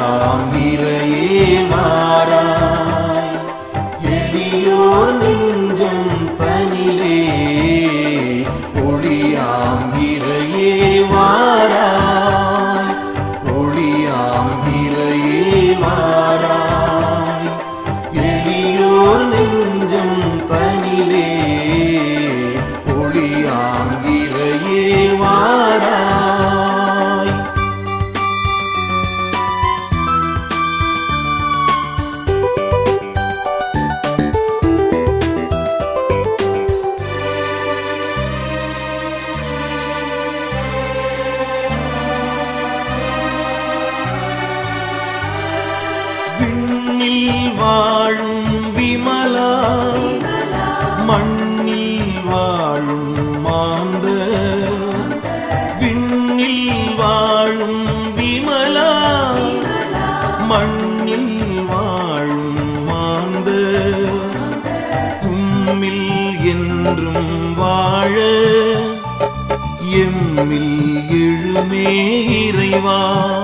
Namile என்றும் வாழ. எம்மில் எழுமே இறைவா.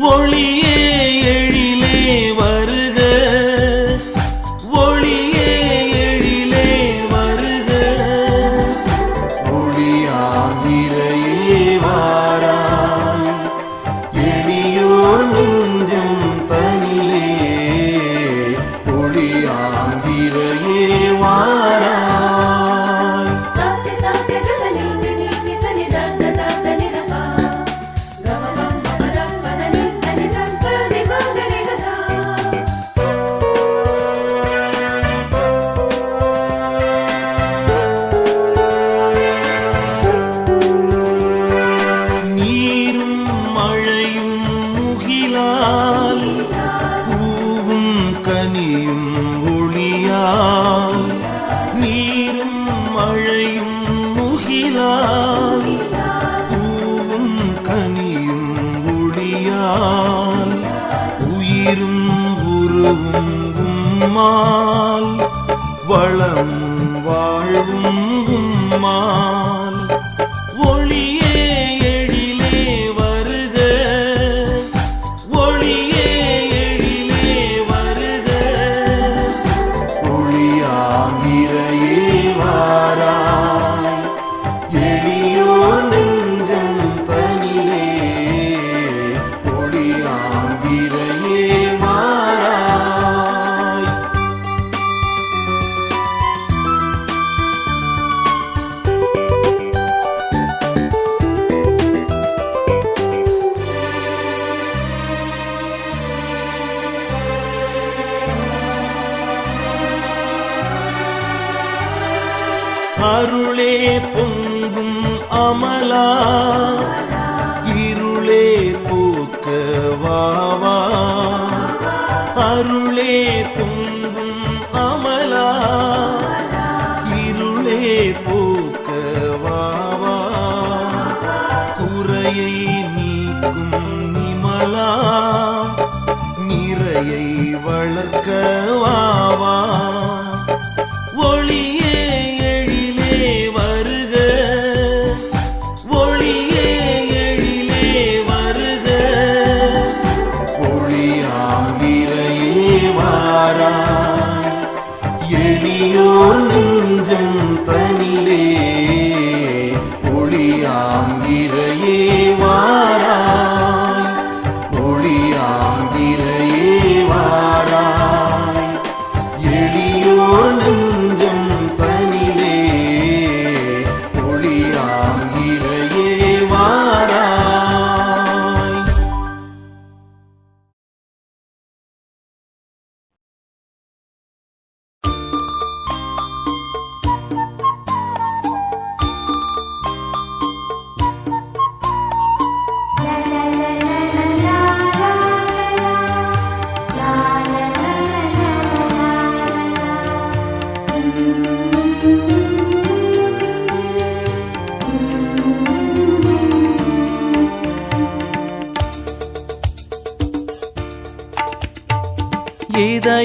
ஒளியே எழிலே வரு உயிரும் உருவும் உம்மால் வளம் வாழ்வும் உம்மால்.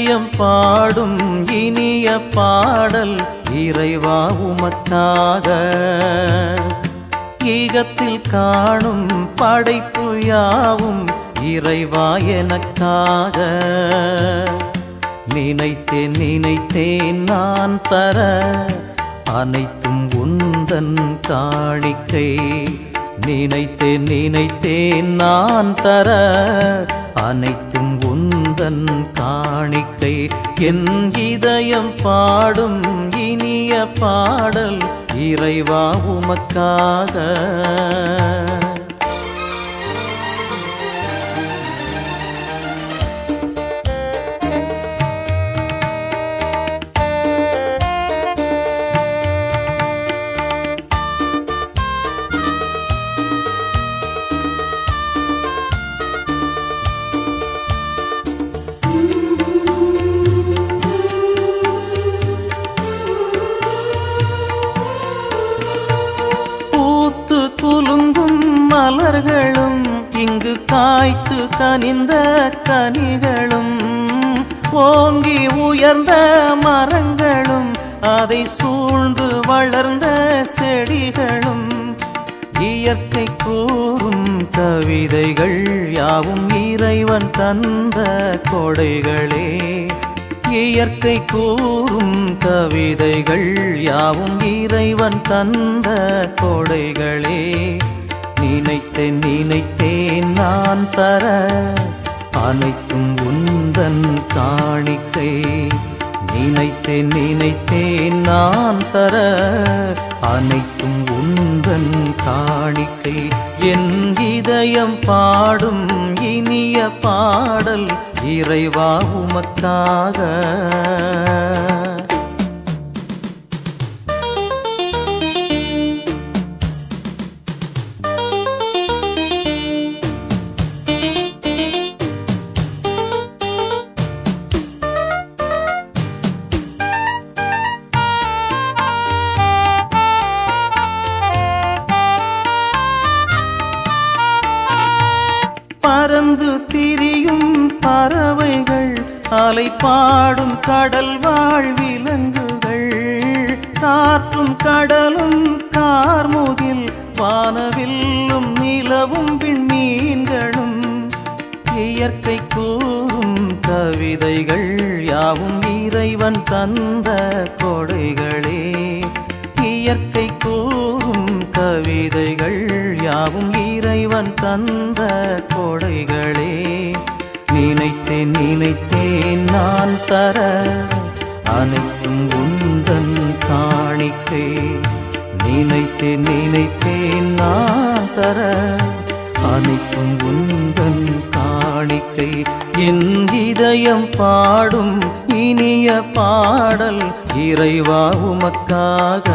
இதயம் பாடும் இனிய பாடல் இறைவா உமக்காக. ஈகத்தில் காணும் படைப்பு யாவும் இறைவா எனக்காக. நினைத்தேன் நினைத்தேன் நான் தர அனைத்தும் உந்தன் காணிக்கை. நினைத்தேன் நினைத்தேன் நான் தர அனைத்தும் உந்தன் காணிக்கை. என் இதயம் பாடும் இனிய பாடல் இறைவா உமக்காக. கனிந்த கனிகளும் ஓங்கி உயர்ந்த மரங்களும் அதை சூழ்ந்து வளர்ந்த செடிகளும். இயற்கை கூறும் கவிதைகள் யாவும் இறைவன் தந்த கொடைகளே. இயற்கை கூறும் கவிதைகள் யாவும் இறைவன் தந்த கொடைகளே. நினைத்தேன் நினைத்தேன் நான் தர அனைத்தும் உந்தன் காணிக்கை. நினைத்தேன் நினைத்தேன் நான் தர அனைத்தும் உந்தன் காணிக்கை. என் இதயம் பாடும் இனிய பாடல் இறைவா உமக்காக. வானவில்லும் நிலவும் விண்மீன்களும் இயற்கை கூறும் கவிதைகள் யாவும் இறைவன் தந்த கொடைகளே. இயற்கை கூறும் கவிதைகள் யாவும் இறைவன் தந்த கொடைகளே. நினைத்தேன் நினைத்தேன் நான் தர அனைத்தும் உந்தன் காணிக்கை. நினைத்தேன் நினைத்தேன் நான் தர அனைத்தும் உந்தன் காணிக்கை. என் இதயம் பாடும் இனிய பாடல் இறைவா உமக்காக.